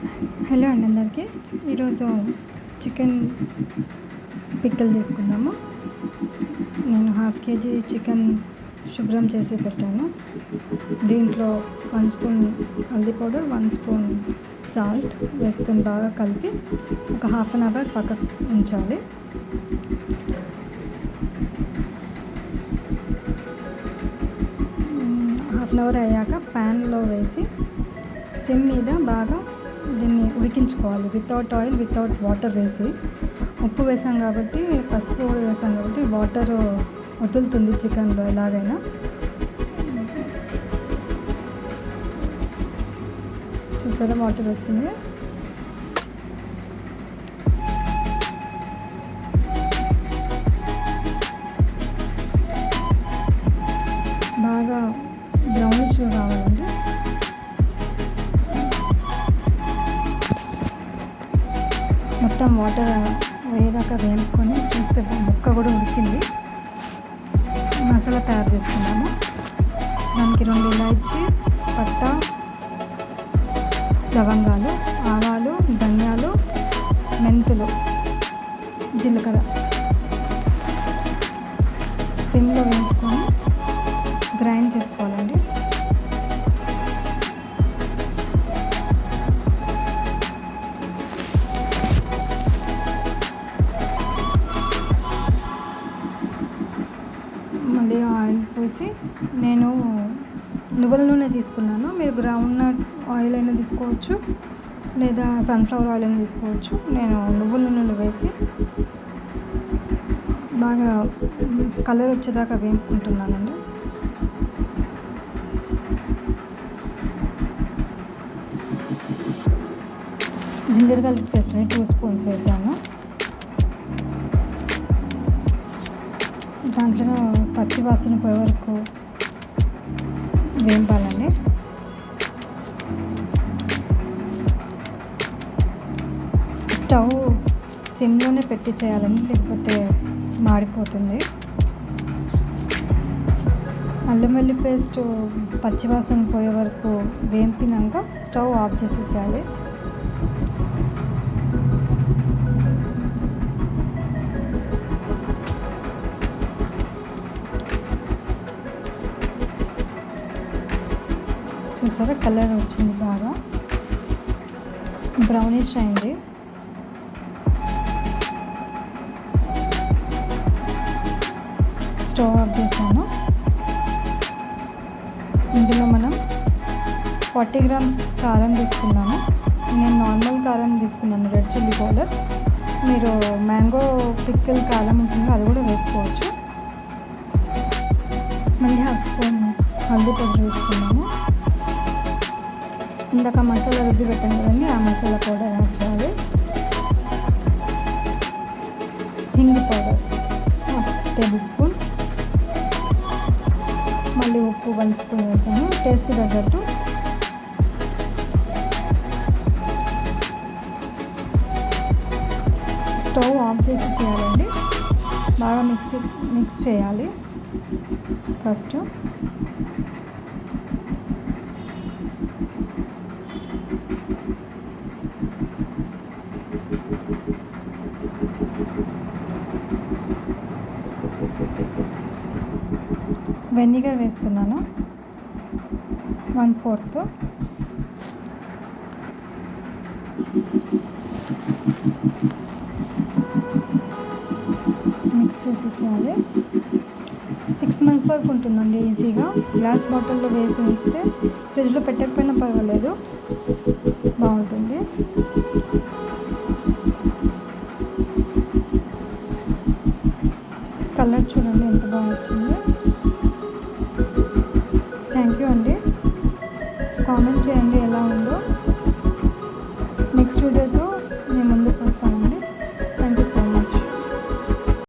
Hello అండి అందరికీ. ఈరోజు చికెన్ పిక్కలు తీసుకుందాము. నేను హాఫ్ కేజీ చికెన్ శుభ్రం చేసి పెట్టాను దీంట్లో one spoon haldi powder one spoon salt వేసుకొని బాగా కలిపి ఒక హాఫ్ అన్ అవర్ పక్కకు ఉంచాలి. హాఫ్ అన్ అవర్ అయ్యాక ప్యాన్లో వేసి సిమ్ మీద బాగా దీన్ని ఉడికించుకోవాలి. వితౌట్ ఆయిల్ వితౌట్ వాటర్ వేసి ఉప్పు వేసాం కాబట్టి పసుపు కూడా వేసాం కాబట్టి వాటర్ వదులుతుంది చికెన్లో ఎలాగైనా. చూసారా వాటర్ వచ్చింది? మొత్తం వాటర్ వేయదాకా వేసుకొని చూస్తే ముక్క కూడా ఉడికింది. మసాలా తయారు చేసుకున్నాము. దానికి రెండు ఇలాచి పట్ట లవంగాలు ఆవాలు ధనియాలు మెంతులు జీలకర్ర. పోసి నేను నువ్వుల నూనె తీసుకున్నాను. మీరు గ్రౌండ్ నట్ ఆయిల్ అయినా తీసుకోవచ్చు లేదా సన్ఫ్లవర్ ఆయిల్ అయినా తీసుకోవచ్చు. నేను నువ్వుల నూనె వేసి బాగా కలర్ వచ్చేదాకా వేపుకుంటున్నానండి. Ginger garlic paste two spoons వేసాను. దాంట్లో పచ్చి వాసన పోయే వరకు వేంపాలండి. స్టవ్ సిమ్లోనే పెట్టి చేయాలండి లేకపోతే మాడిపోతుంది. అల్లం వెల్లి పేస్ట్ పచ్చివాసన పోయే వరకు వేంపినాక స్టవ్ ఆఫ్ చేసేసేయాలి. చూసారా? కలర్ వచ్చింది బాగా. బ్రౌనిష్ అయింది. స్టవ్ ఆఫ్ చేశాను. ఇందులో మనం ఫార్టీ గ్రామ్స్ కారం తీసుకున్నాను. నేను నార్మల్ కారం తీసుకున్నాను రెడ్ చిల్లీ పౌడర్. మీరు మ్యాంగో పిక్కల్ కారం ఉంటుంది అది కూడా వేసుకోవచ్చు. మళ్ళీ హాఫ్ స్పూన్ హల్దీ పౌడర్ వేసుకున్నాను. ఇందాక మసాలా రుద్ది పెట్టాం కదండి ఆ మసాలా పౌడర్ యాడ్ చేయాలి. Hing powder table spoon. మళ్ళీ ఉప్పు వన్ స్పూన్ వేసాను టేస్ట్కి తగ్గట్టు. స్టవ్ ఆఫ్ చేసి చేయాలండి. బాగా మిక్సీ మిక్స్ చేయాలి. ఫస్ట్ వెనిగర్ వేస్తున్నాను. వన్ ఫోర్త్ మిక్స్ చేసేసేయాలి. సిక్స్ మంత్స్ వరకు ఉంటుందండి ఈజీగా. గ్లాస్ బాటిల్లో వేసి ఉంచితే ఫ్రిడ్జ్లో పెట్టకపోయినా పర్వాలేదు. బాగుంటుంది. కలర్ చూడండి ఎంత బాగా వచ్చింది. కామెంట్ చేయండి ఎలా ఉందో. నెక్స్ట్ వీడియోతో నేను ముందుకు వస్తాను